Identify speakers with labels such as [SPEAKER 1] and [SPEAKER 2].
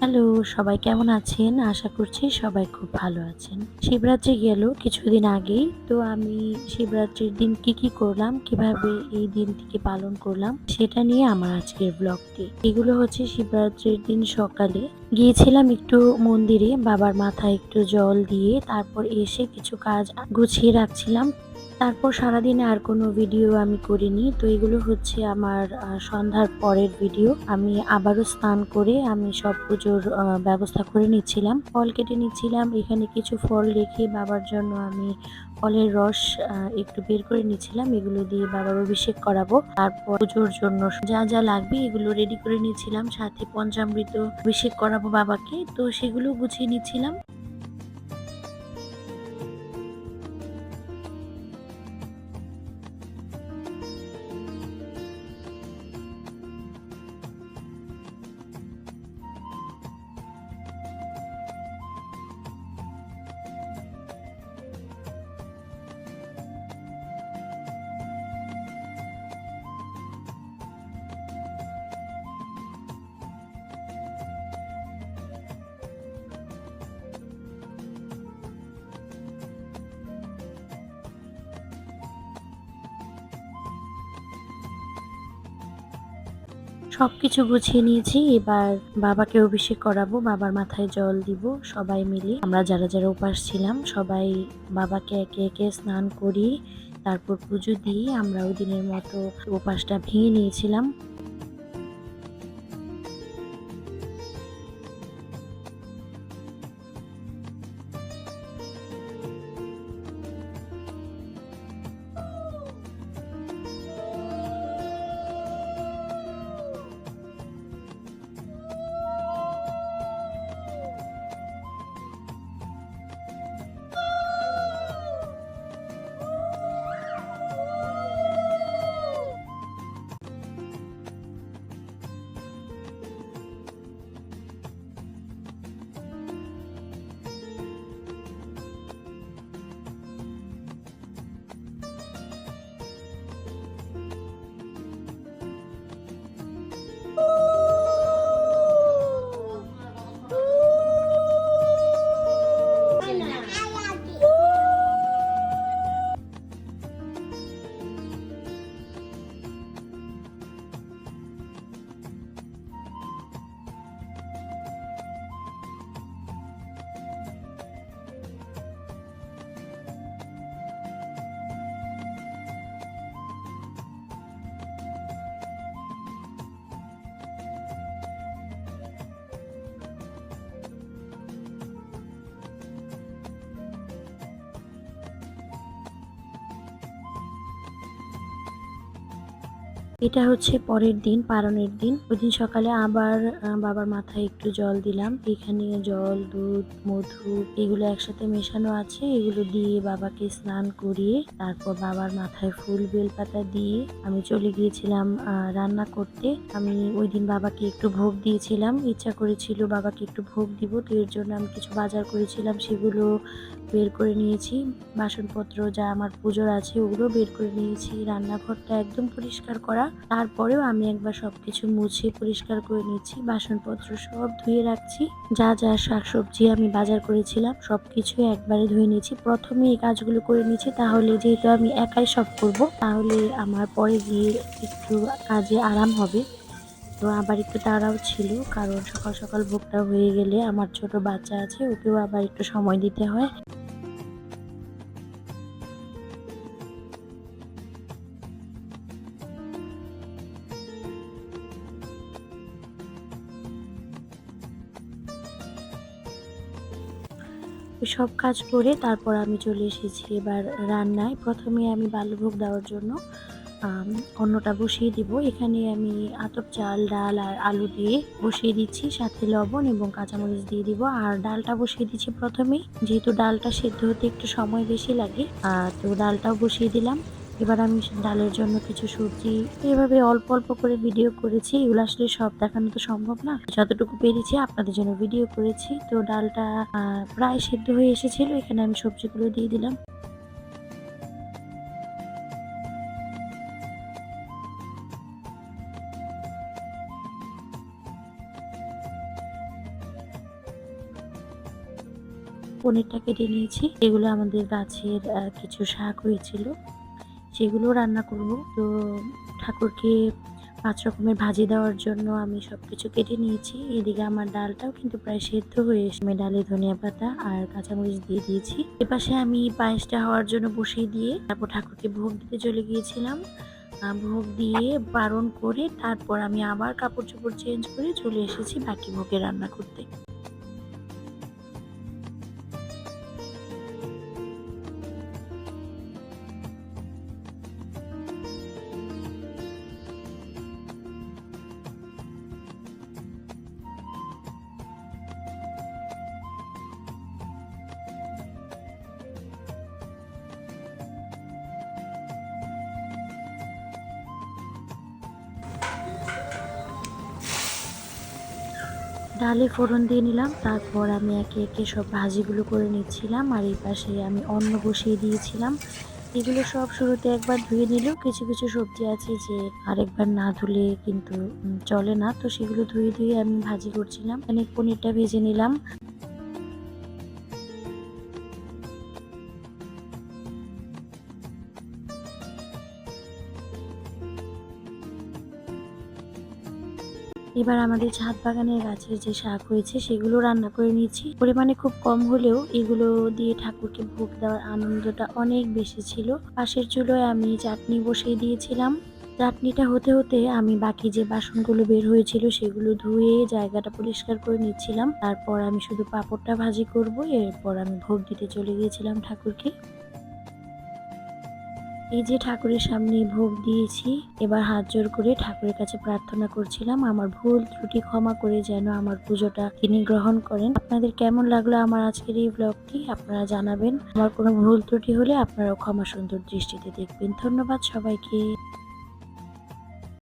[SPEAKER 1] Hello, সবাই কেমন আছেন? আশা করছি সবাই খুব ভালো আছেন। শিবরাত্রি গেল কিছুদিন আগেই, তো আমি শিবরাত্রির দিন কি কি করলাম, কীভাবে এই দিনটিকে পালন করলাম, সেটা নিয়ে আমার আজকের ব্লগটি। এগুলো হচ্ছে শিবরাত্রির দিন সকালে। গিয়েছিলাম একটু মন্দিরে, বাবার মাথায় একটু জল দিয়ে, তারপর এসে কিছু কাজ গুছিয়ে রাখছিলাম। তারপর সারাদিনে আর কোনো ভিডিও আমি করিনি। তো এগুলো হচ্ছে আমার সন্ধ্যার পরের ভিডিও আমি আবারও স্নান করে আমি সব পুজোর ব্যবস্থা করে নিচ্ছিলাম। ফল কেটে নিচ্ছিলাম। এখানে কিছু ফল রেখে বাবার জন্য আমি ফলের রস একটু বের করে নিচ্ছিলাম। এগুলো দিয়ে বাবার অভিষেক করাবো। তারপর পুজোর জন্য যা যা লাগবে এগুলো রেডি করে নিচ্ছিলাম। সাথে পঞ্চামৃত অভিষেক করাবো বাবাকে। তো সেগুলো গুছিয়ে নিচ্ছিলাম। সবকিছু গুছিয়ে নিয়েছি। এবার বাবাকে অভিষেক করাবো, বাবার মাথায় জল দিব, সবাই মিলে। আমরা যারা যারা উপাস ছিলাম, সবাই বাবাকে একে একে স্নান করি তারপর পুজো দিয়ে আমরা ওই দিনের মতো উপাসটা ভেঙে নিয়েছিলাম। এটা হচ্ছে পরের দিন পারণের দিন। ওই দিন সকালে আবার বাবার মাথায় একটু জল দিলাম। এখানে জল, দুধ, মধু এগুলো একসাথে মেশানো আছে। এগুলো দিয়ে বাবাকে স্নান করিয়ে তারপর বাবার মাথায় ফুল বেলপাতা দিয়ে আমি চলে গিয়েছিলাম রান্না করতে। আমি ওই দিন বাবাকে একটু ভোগ দিয়েছিলাম। ইচ্ছা করেছিল বাবাকে একটু ভোগ দিব। তো এর জন্য আমি কিছু বাজার করেছিলাম। সেগুলো বের করে নিয়েছি। বাসনপত্র যা আমার পুজোর আছে, ওগুলো বের করে নিয়েছি। রান্নাঘরটা একদম পরিষ্কার করা। তারপরেও আমি একবার সবকিছু মুছে পরিষ্কার করে নিচ্ছি বাসনপত্র সব ধুয়ে রাখছি, যা যা শাকসবজি আমি বাজার করেছিলাম সবকিছু একবারে ধুয়ে নিয়েছি। প্রথমে এই কাজগুলো করে নিচ্ছি তাহলে যেহেতু আমি একাই সব করব, তাহলে আমার পরে গিয়ে একটু কাজে আরাম হবে। তো আবার একটু তাড়াও ছিল, কারণ সকাল সকাল ভোগটা হয়ে গেলে আমার ছোট বাচ্চা আছে, ওকেও আবার একটু সময় দিতে হয়। সব কাজ করে তারপর আমি চলে এসেছি এবার রান্নায়। প্রথমে আমি বাল্যভোগ দেওয়ার জন্য অন্যটা বসিয়ে দিব। এখানে আমি আতপ চাল, ডাল আর আলু দিয়ে বসিয়ে দিচ্ছি। সাথে লবণ এবং কাঁচামরিচ দিয়ে দিব। আর ডালটা বসিয়ে দিচ্ছি প্রথমেই। যেহেতু ডালটা সেদ্ধ হতে একটু সময় বেশি লাগে তো ডালটাও বসিয়ে দিলাম। এবার আমি ডালের জন্য কিছু সবজি, এভাবে অল্প অল্প করে ভিডিও করেছি। এগুলো আসলে সব দেখানো তো সম্ভব না। যতটুকু পেরেছি আপনাদের জন্য ভিডিও করেছি। তো ডালটা প্রায় সেদ্ধ হয়ে এসেছিল। এখানে আমি সবজিগুলো দিয়ে দিলাম। পনিরটা কেটে নিয়েছি। এগুলো আমাদের গাছের কিছু শাক হয়েছিল। সেগুলো রান্না করব, তো ঠাকুরকে পাঁচ রকমের ভাজি দেওয়ার জন্য আমি সবকিছু কেটে নিয়েছি। এদিকে আমার ডালটাও কিন্তু প্রায় সেদ্ধ হয়ে এসে ডালে ধনিয়া পাতা আর কাঁচামরিচ দিয়ে দিয়েছি। এপাশে আমি পায়েসটা হওয়ার জন্য বসিয়ে দিয়ে তারপর ঠাকুরকে ভোগ দিতে চলে গিয়েছিলাম। ভোগ দিয়ে বারণ করে তারপর আমি আবার কাপড় চোপড় চেঞ্জ করে চলে এসেছি বাকি ভোগে রান্না করতে। ডালে ফোড়ন দিয়ে নিলাম, তারপর আমি একে একে সব ভাজিগুলো করে নিচ্ছিলাম আর এই পাশে আমি অন্ন বসিয়ে দিয়েছিলাম। এগুলো সব শুরুতে একবার ধুয়ে নিলেও কিছু কিছু সবজি আছে যে আরেকবার না ধুলে কিন্তু চলে না। তো সেগুলো ধুয়ে ধুয়ে আমি ভাজি করছিলাম। মানে পনিরটা ভেজে নিলাম। এবার আমাদের ছাদ বাগানের গাছের যে শাক হয়েছে, সেগুলো রান্না করে নিয়েছি পরিমাণে খুব কম হলেও এগুলো দিয়ে ঠাকুরকে ভোগ দেওয়ার আনন্দটা অনেক বেশি ছিল। পাশের চুলোয় আমি চাটনি বসিয়ে দিয়েছিলাম। চাটনিটা হতে হতে আমি বাকি যে বাসনগুলো বের হয়েছিল, সেগুলো ধুয়ে জায়গাটা পরিষ্কার করে নিচ্ছিলাম। তারপর আমি শুধু পাঁপড়টা ভাজি করব, এরপর আমি ভোগ দিতে চলে গিয়েছিলাম ঠাকুরকে। এই যে ঠাকুরের সামনে ভোগ দিয়েছি, এবার হাত জোর করে ঠাকুরের কাছে প্রার্থনা করছিলাম, আমার ভুল ত্রুটি ক্ষমা করে যেন আমার পুজোটা তিনি গ্রহণ করেন। আপনাদের কেমন লাগল আমার আজকের এই ব্লগটি আপনারা জানাবেন। আমার কোনো ভুল ত্রুটি হলে আপনারাও ক্ষমা সুন্দর দৃষ্টিতে দেখবেন। ধন্যবাদ সবাইকে।